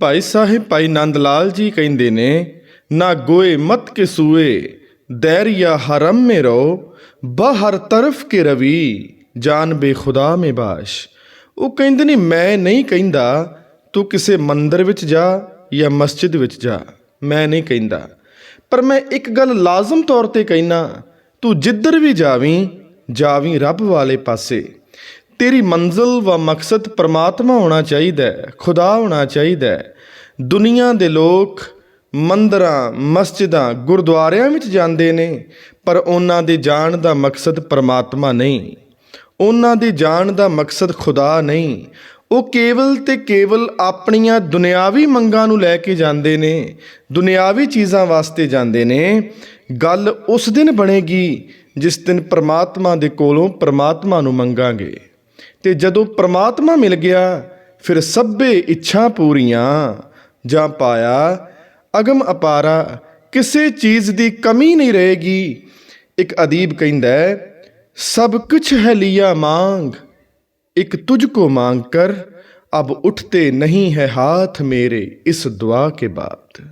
ਭਾਈ ਸਾਹਿਬ, ਭਾਈ ਨੰਦ ਲਾਲ ਜੀ ਕਹਿੰਦੇ ਨੇ, ਨਾ ਗੋਏ ਮਤ ਕੇ ਸੂਏ, ਦੈਰਿਆ ਹਰਮ ਮੇ ਰੋ, ਬਾਹਰ ਤਰਫ ਕੇ ਰਵੀ, ਜਾਨ ਬੇ ਖੁਦਾ ਮੇ ਬਾਸ਼। ਉਹ ਕਹਿੰਦੇ ਨੇ, ਮੈਂ ਨਹੀਂ ਕਹਿੰਦਾ, ਤੂੰ ਕਿਸੇ ਮੰਦਰ ਵਿੱਚ ਜਾ ਜਾਂ ਮਸਜਿਦ ਵਿੱਚ ਜਾ। ਮੈਂ ਨਹੀਂ ਕਹਿੰਦਾ। ਪਰ ਮੈਂ ਇੱਕ ਗੱਲ ਲਾਜ਼ਮ ਤੌਰ ਤੇ ਕਹਿਣਾ ਤੂੰ ਜਿੱਧਰ ਵੀ ਜਾਵੀਂ ਜਾਵੀਂ ਰੱਬ ਵਾਲੇ ਪਾਸੇ। ਤੇਰੀ ਮੰਜ਼ਿਲ ਵਾ ਮਕਸਦ ਪ੍ਰਮਾਤਮਾ ਹੋਣਾ ਚਾਹੀਦਾ ਹੈ, ਖੁਦਾ ਹੋਣਾ ਚਾਹੀਦਾ ਹੈ। ਦੁਨੀਆ ਦੇ ਲੋਕ ਮੰਦਰਾਂ, ਮਸਜਿਦਾਂ, ਗੁਰਦੁਆਰਿਆਂ ਵਿੱਚ ਜਾਂਦੇ ਨੇ, ਪਰ ਉਹਨਾਂ ਦੇ ਜਾਣ ਦਾ ਮਕਸਦ ਪਰਮਾਤਮਾ ਨਹੀਂ। ਉਹਨਾਂ ਦੇ ਜਾਣ ਦਾ ਮਕਸਦ ਖੁਦਾ ਨਹੀਂ। ਉਹ ਕੇਵਲ ਤੇ ਕੇਵਲ ਆਪਣੀਆਂ ਦੁਨਿਆਵੀ ਮੰਗਾਂ ਨੂੰ ਲੈ ਕੇ ਜਾਂਦੇ ਨੇ, ਦੁਨਿਆਵੀ ਚੀਜ਼ਾਂ ਵਾਸਤੇ ਜਾਂਦੇ ਨੇ। ਗੱਲ ਉਸ ਦਿਨ ਬਣੇਗੀ ਜਿਸ ਦਿਨ ਪ੍ਰਮਾਤਮਾ ਦੇ ਕੋਲੋਂ ਪ੍ਰਮਾਤਮਾ ਨੂੰ ਮੰਗਾਂਗੇ। ਤੇ ਜਦੋਂ ਪ੍ਰਮਾਤਮਾ ਮਿਲ ਗਿਆ, ਫਿਰ ਸਭੇ ਇੱਛਾ ਪੂਰੀਆਂ। ਜਾਂ ਪਾਇਆ, ਅਗਮ ਅਪਾਰਾ, ਕਿਸੇ ਚੀਜ਼ ਦੀ ਕਮੀ ਨਹੀਂ ਰਹੇਗੀ। ਇੱਕ ਅਦੀਬ ਕਹਿੰਦਾ ਸਭ ਕੁਝ ਹੈ ਲਿਆ ਮੰਗ, ਇੱਕ ਤੁਝ ਕੋ ਮੰਗ ਕਰ, ਅਬ ਉਠਤੇ ਨਹੀਂ ਹੈ ਹਾਥ ਮੇਰੇ ਇਸ ਦੁਆ ਕੇ ਬਾਤ।